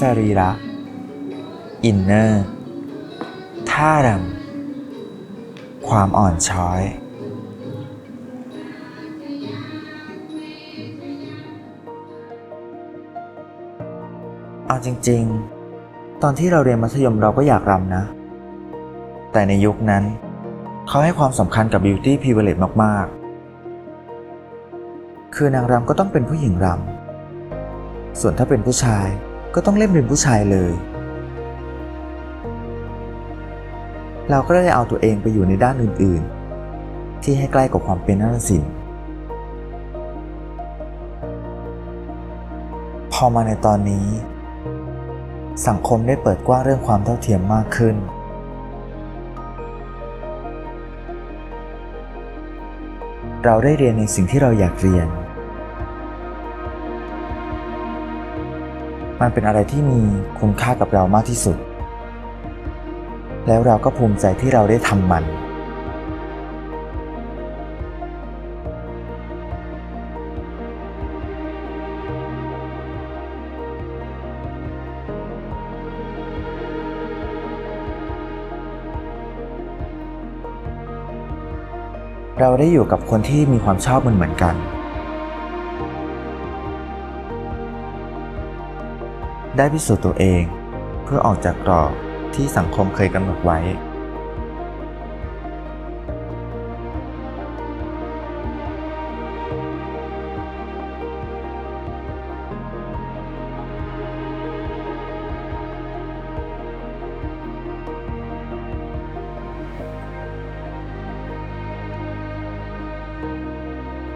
สรีระ อินเนอร์ ท่ารำความอ่อนช้อย เอาจริง ๆ ตอนที่เราเรียนมัธยมเราก็อยากรำนะ แต่ในยุคนั้น เขาให้ความสำคัญกับ beauty privilege มาก ๆ คือนางรำก็ต้องเป็นผู้หญิงรำส่วนถ้าเป็นผู้ชาย ก็ต้องเล่นเป็นผู้ชายเลย เราก็ได้เอาตัวเองไปอยู่ในด้านอื่น ๆ ที่ให้ใกล้กับความเป็นนักศิลป์พอมาในตอนนี้ สังคมได้เปิดกว้างเรื่องความเท่าเทียมมากขึ้นเราได้เรียนในสิ่งที่เราอยากเรียน มันเป็นอะไรที่มีคุณค่ากับเรามากที่สุด แล้วเราก็ภูมิใจที่เราได้ทำมัน เราได้อยู่กับคนที่มีความชอบมันเหมือนกัน ได้พิสูจน์ตัวเอง เพื่อออกจากกรอบที่สังคมเคยกำหนดไว้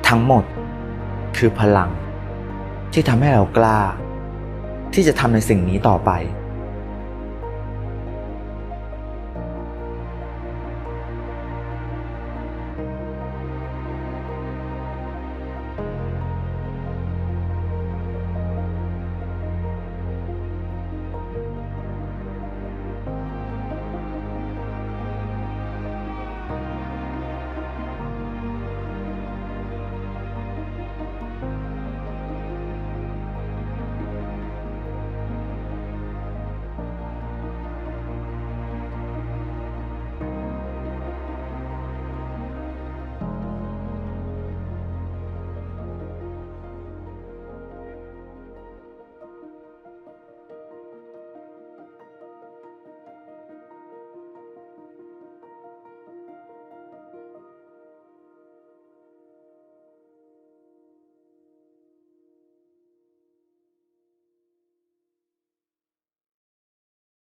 ทั้งหมดคือพลังที่ทำให้เรากล้า ที่จะทำในสิ่งนี้ต่อไป